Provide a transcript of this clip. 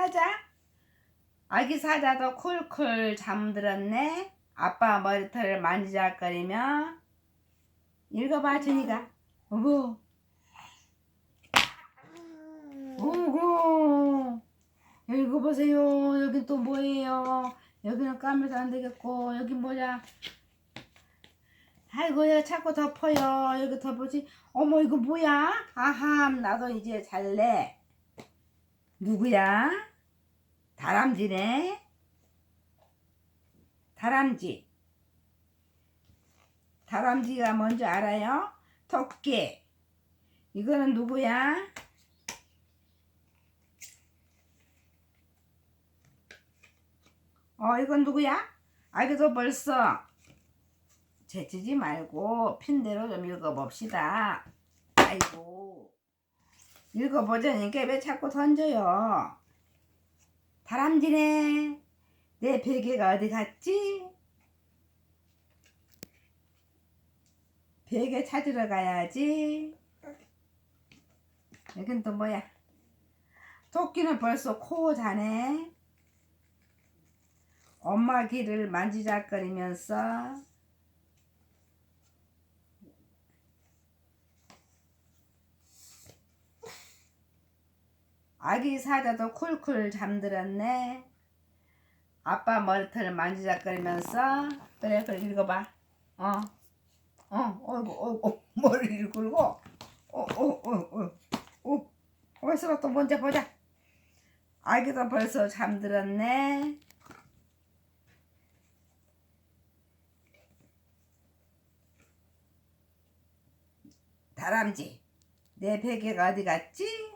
사자? 아기 사자도 쿨쿨 잠들었네. 아빠 머리털을 만지작거리며 읽어봐 준이가. 어구. 오구. 읽어보세요. 여기 또 뭐예요? 여기는 까매서 안 되겠고 여기 뭐야? 아이고야 자꾸 덮어요. 여기 덮어지. 어머 이거 뭐야? 아하 나도 이제 잘래. 누구야? 다람쥐네. 다람쥐. 다람쥐가 뭔지 알아요? 토끼. 이거는 누구야? 어, 이건 누구야? 알겠어, 벌써. 재치지 말고 핀대로 좀 읽어봅시다. 아이고. 읽어보자니까 왜 자꾸 던져요? 다람쥐네. 내 베개가 어디 갔지? 베개 찾으러 가야지. 여긴 또 뭐야? 토끼는 벌써 코 자네. 엄마 귀를 만지작거리면서 아기 사자도 쿨쿨 잠들었네. 아빠 머리털을 만지작거리면서 그래 그래 읽어봐. 어, 어, 어이구, 어이구, 머리를 굴고, 어, 어, 어, 어, 어, 어디서 또 먼저 보자. 아기도 벌써 잠들었네. 다람쥐, 내 베개가 어디 갔지?